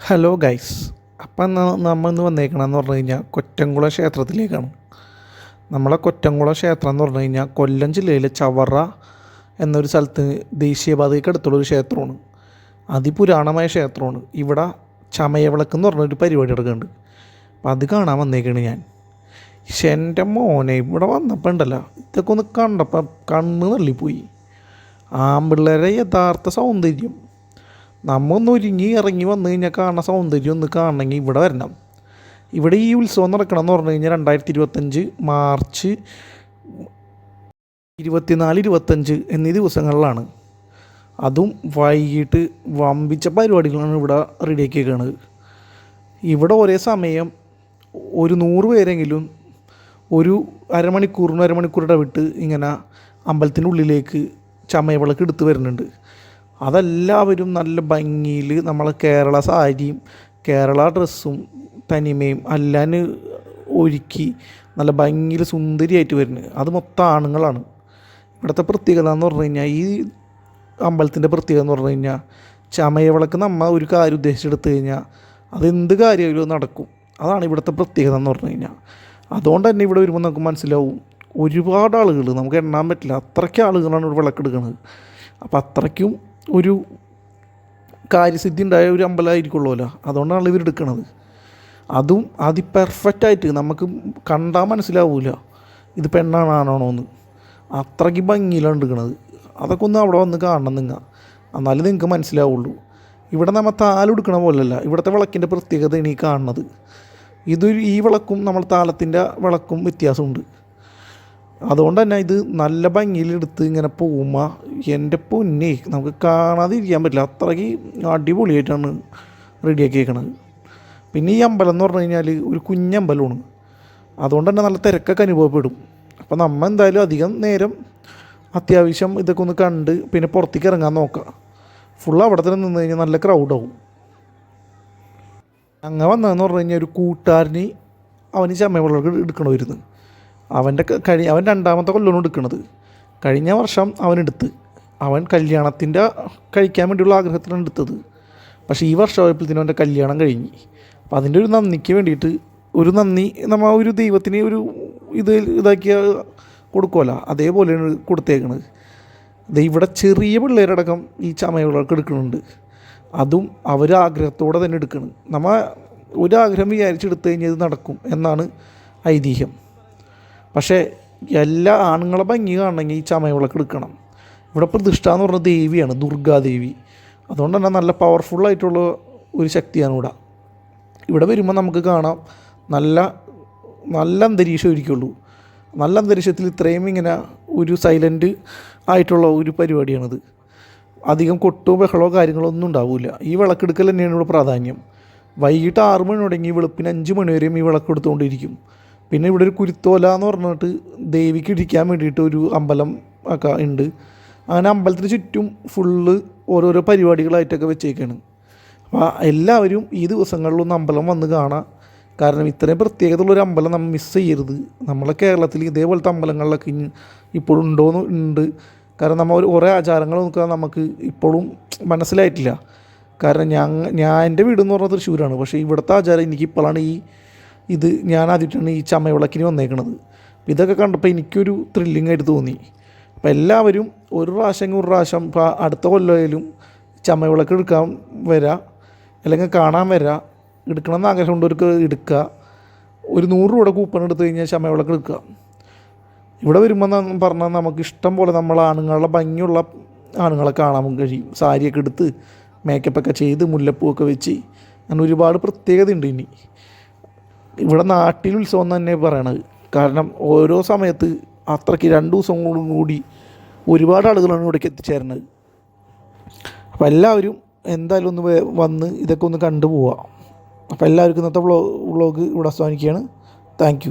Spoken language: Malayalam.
ഹലോ ഗൈസ് അപ്പം നമ്മൾ ഇന്ന് വന്നേക്കണമെന്ന് പറഞ്ഞു കഴിഞ്ഞാൽ കൊറ്റംകുളം ക്ഷേത്രത്തിലേക്കാണ്. നമ്മളെ കൊറ്റംകുളം ക്ഷേത്രം എന്ന് പറഞ്ഞു കഴിഞ്ഞാൽ കൊല്ലം ജില്ലയിലെ ചവറ എന്നൊരു സ്ഥലത്ത് ദേശീയപാതയ്ക്ക് അടുത്തുള്ള ഒരു ക്ഷേത്രമാണ്. അതിപുരാണമായ ക്ഷേത്രമാണ്. ഇവിടെ ചമയവിളക്ക് എന്ന് പറഞ്ഞൊരു പരിപാടി നടക്കുന്നുണ്ട്. അപ്പം അത് കാണാൻ വന്നേക്കാണ് ഞാൻ. പക്ഷെ എന്റെ മോനെ ഇവിടെ വന്നപ്പോൾ ഉണ്ടല്ലോ ഇതൊക്കെ ഒന്ന് കണ്ടപ്പോൾ കണ്ണ് തള്ളിപ്പോയി. ആമ്പിള്ളേരെ യഥാർത്ഥ സൗന്ദര്യം നമ്മ ഒന്ന് ഒരുങ്ങി ഇറങ്ങി വന്നു കഴിഞ്ഞാൽ കാണുന്ന സൗന്ദര്യം ഒന്ന് കാണണമെങ്കിൽ ഇവിടെ വരണം. ഇവിടെ ഈ ഉത്സവം നടക്കണം എന്ന് പറഞ്ഞു കഴിഞ്ഞാൽ രണ്ടായിരത്തി ഇരുപത്തഞ്ച് മാർച്ച് ഇരുപത്തിനാല് ഇരുപത്തഞ്ച് എന്നീ ദിവസങ്ങളിലാണ്. അതും വൈകിട്ട് വമ്പിച്ച പരിപാടികളാണ് ഇവിടെ റെഡിയാക്കിയേക്കുന്നത് ഇവിടെ ഒരേ സമയം ഒരു നൂറ് പേരെങ്കിലും ഒരു അരമണിക്കൂറിന് അരമണിക്കൂർ ഇടവിട്ട് ഇങ്ങനെ അമ്പലത്തിന്റെ ഉള്ളിലേക്ക് ചമയവിളക്ക് എടുത്ത് വരുന്നുണ്ട്. അതെല്ലാവരും നല്ല ഭംഗിയിൽ നമ്മളെ കേരള സാരിയും കേരള ഡ്രസ്സും തനിമയും എല്ലാം ഒരുക്കി നല്ല ഭംഗിയിൽ സുന്ദരിയായിട്ട് വരുന്നത് അത് മൊത്തം ആണുങ്ങളാണ്. ഇവിടുത്തെ പ്രത്യേകത എന്ന് പറഞ്ഞു കഴിഞ്ഞാൽ ഈ അമ്പലത്തിന്റെ പ്രത്യേകത എന്ന് പറഞ്ഞു കഴിഞ്ഞാൽ ചമയവിളക്ക് നമ്മൾ ഒരു കാര്യം ഉദ്ദേശിച്ചെടുത്തു കഴിഞ്ഞാൽ അതെന്ത് കാര്യമായാലും നടക്കും. അതാണ് ഇവിടുത്തെ പ്രത്യേകത എന്ന് പറഞ്ഞു കഴിഞ്ഞാൽ. അതുകൊണ്ട് തന്നെ ഇവിടെ വരുമ്പോൾ നമുക്ക് മനസ്സിലാവും ഒരുപാട് ആളുകൾ നമുക്ക് എണ്ണാൻ പറ്റില്ല. അത്രയ്ക്ക് ആളുകളാണ് ഇവിടെ വിളക്കെടുക്കുന്നത്. അപ്പോൾ അത്രയ്ക്കും ഒരു കാര്യസിദ്ധി ഉണ്ടായ ഒരു അമ്പലമായിരിക്കുള്ളൂല്ലോ. അതുകൊണ്ടാണ് ഇവർ എടുക്കുന്നത് അതും അതി പെർഫെക്റ്റായിട്ട് നമുക്ക് കണ്ടാൽ മനസ്സിലാവില്ല ഇത് പെണ്ണാണ് ആണാണോ എന്ന്. അത്രയ്ക്ക് ഭംഗിയിലാണ് എടുക്കുന്നത് അതൊക്കെ ഒന്ന് അവിടെ വന്ന് കാണണം നിങ്ങൾ എന്നാലും നിങ്ങൾക്ക് മനസ്സിലാവുള്ളൂ. ഇവിടെ നമ്മൾ താലെടുക്കണ പോലല്ല. ഇവിടുത്തെ വിളക്കിന്റെ പ്രത്യേകതയാണ് ഈ കാണുന്നത്. ഇതൊരു ഈ വിളക്കും നമ്മൾ താലത്തിന്റെ വിളക്കും വ്യത്യാസമുണ്ട്. അതുകൊണ്ട് തന്നെ ഇത് നല്ല ഭംഗിയിലെടുത്ത് ഇങ്ങനെ പോകുമ്പോൾ എന്റെ പൊന്നെ നമുക്ക് കാണാതെ ഇരിക്കാൻ പറ്റില്ല. അത്രയ്ക്ക് അടിപൊളിയായിട്ടാണ് റെഡിയാക്കിയേക്കണത് പിന്നെ ഈ അമ്പലം എന്ന് പറഞ്ഞു കഴിഞ്ഞാൽ ഒരു കുഞ്ഞമ്പലമാണ്. അതുകൊണ്ട് തന്നെ നല്ല തിരക്കൊക്കെ അനുഭവപ്പെടും. അപ്പോൾ നമ്മൾ എന്തായാലും അധികം നേരം അത്യാവശ്യം ഇതൊക്കെ ഒന്ന് കണ്ട് പിന്നെ പുറത്തേക്ക് ഇറങ്ങാൻ നോക്കാം. ഫുൾ അവിടെ തന്നെ നിന്ന് കഴിഞ്ഞാൽ നല്ല ക്രൗഡാവും അങ്ങനെ വന്നതെന്ന് പറഞ്ഞു കഴിഞ്ഞാൽ ഒരു കൂട്ടുകാരന് അവന് ചമ്മവിളക്ക് എടുക്കണമായിരുന്നു. അവന്റെ കഴി അവൻ രണ്ടാമത്തെ കൊല്ലമാണ് എടുക്കുന്നത് കഴിഞ്ഞ വർഷം അവൻ എടുത്ത്. അവൻ കല്യാണത്തിന്റെ കഴിക്കാൻ വേണ്ടിയുള്ള ആഗ്രഹത്തിലാണ് എടുത്തത്. പക്ഷേ ഈ വർഷം ആയപ്പോഴത്തേനും അവന്റെ കല്യാണം കഴിഞ്ഞ്. അപ്പോൾ അതിന്റെ ഒരു നന്ദിക്ക് വേണ്ടിയിട്ട് ഒരു നന്ദി നമ്മൾ ഒരു ദൈവത്തിന് ഒരു ഇത് ഇതാക്കിയ കൊടുക്കുമല്ല അതേപോലെയാണ് കൊടുത്തേക്കുന്നത് ദേ ഇവിടെ ചെറിയ പിള്ളേരടക്കം ഈ ചമയവിളക്ക് എടുക്കുന്നുണ്ട്. അതും അവർ ആഗ്രഹത്തോടെ തന്നെ എടുക്കണം. നമ്മൾ ഒരാഗ്രഹം വിചാരിച്ചെടുത്തു കഴിഞ്ഞാൽ ഇത് നടക്കും എന്നാണ് ഐതിഹ്യം. പക്ഷേ എല്ലാ ആണുങ്ങളെ ഭംഗി കാണണമെങ്കിൽ ഈ ചമയവിളക്ക് എടുക്കണം. ഇവിടെ പ്രതിഷ്ഠ എന്ന് പറഞ്ഞ ദേവിയാണ് ദുർഗാദേവി അതുകൊണ്ട് തന്നെ നല്ല പവർഫുള്ളായിട്ടുള്ള ഒരു ശക്തിയാണ് ഇവിടെ. ഇവിടെ വരുമ്പോൾ നമുക്ക് കാണാം നല്ല നല്ല അന്തരീക്ഷം ഇരിക്കുള്ളൂ നല്ല അന്തരീക്ഷത്തിൽ ഇത്രയും ഇങ്ങനെ ഒരു സൈലന്റ് ആയിട്ടുള്ള ഒരു പരിപാടിയാണിത്. അധികം കൊട്ടോ ബഹളോ കാര്യങ്ങളോ ഒന്നും ഉണ്ടാവില്ല ഈ വിളക്കെടുക്കൽ തന്നെയാണ് ഇവിടെ പ്രാധാന്യം. വൈകിട്ട് ആറ് മണി തുടങ്ങി വെളുപ്പിന് അഞ്ച് മണി വരെയും ഈ വിളക്കെടുത്തുകൊണ്ടിരിക്കും. പിന്നെ ഇവിടെ ഒരു കുരുത്തോല എന്ന് പറഞ്ഞിട്ട് ദേവിക്ക് ഇടിക്കാൻ വേണ്ടിയിട്ട് ഒരു അമ്പലം ഒക്കെ ഉണ്ട്. അങ്ങനെ അമ്പലത്തിന് ചുറ്റും ഫുള്ള് ഓരോരോ പരിപാടികളായിട്ടൊക്കെ വെച്ചേക്കാണ്. അപ്പോൾ എല്ലാവരും ഈ ദിവസങ്ങളിലൊന്ന് അമ്പലം വന്ന് കാണാം. കാരണം ഇത്രയും പ്രത്യേകതയുള്ളൊരു അമ്പലം നമ്മൾ മിസ് ചെയ്യരുത്. നമ്മളെ കേരളത്തിൽ ഇതേപോലത്തെ അമ്പലങ്ങളിലൊക്കെ ഇപ്പോഴും ഉണ്ടോയെന്ന് ഉണ്ട്. കാരണം നമ്മൾ ഒരു കുറേ ആചാരങ്ങൾ നോക്കുക നമുക്ക് ഇപ്പോഴും മനസ്സിലായിട്ടില്ല. കാരണം ഞാൻ ഞാൻ എന്റെ വീടെന്ന് പറഞ്ഞാൽ തൃശ്ശൂരാണ്. പക്ഷേ ഇവിടുത്തെ ആചാരം എനിക്ക് ഇപ്പോഴാണ് ഈ ഇത് ഞാൻ ആദ്യമായിട്ടാണ് ഈ ചമയവിളക്കിന് വന്നേക്കണത്. ഇതൊക്കെ കണ്ടപ്പോൾ എനിക്കൊരു ത്രില്ലിംഗ് ആയിട്ട് തോന്നി. അപ്പോൾ എല്ലാവരും ഒരു പ്രാവശ്യം ഒരു പ്രാവശ്യം ഇപ്പോൾ അടുത്ത കൊല്ലമായാലും ചമയവിളക്ക് എടുക്കാൻ വരാം. അല്ലെങ്കിൽ കാണാൻ വരാം. എടുക്കണമെന്ന് ആഗ്രഹമുള്ളവർക്ക് എടുക്കുക. ഒരു നൂറ് രൂപയുടെ കൂപ്പൺ എടുത്തു കഴിഞ്ഞാൽ ചമയവിളക്ക് എടുക്കുക. ഇവിടെ വരുമ്പോൾ പറഞ്ഞാൽ നമുക്ക് ഇഷ്ടം പോലെ നമ്മൾ ആണുങ്ങളുടെ ഭംഗിയുള്ള ആണുങ്ങളെ കാണാൻ കഴിയും. സാരിയൊക്കെ എടുത്ത് മേക്കപ്പൊക്കെ ചെയ്ത് മുല്ലപ്പൂവൊക്കെ വെച്ച് അങ്ങനെ ഒരുപാട് പ്രത്യേകത ഉണ്ട് ഇനി. ഇവിടെ നാട്ടിൽ ഉത്സവം തന്നെ പറയണത്. കാരണം ഓരോ സമയത്ത് അത്രയ്ക്ക് രണ്ട് ദിവസം കൂടും ഒരുപാട് ആളുകളാണ് ഇവിടേക്ക് എത്തിച്ചേരുന്നത്. അപ്പോൾ എല്ലാവരും എന്തായാലും ഒന്ന് വന്ന് ഇതൊക്കെ ഒന്ന് കണ്ടു പോവാം അപ്പോൾ എല്ലാവർക്കും ഇന്നത്തെ വ്ളോ വ്ളോഗ് ഇവിടെ അവസാനിക്കുകയാണ്. താങ്ക്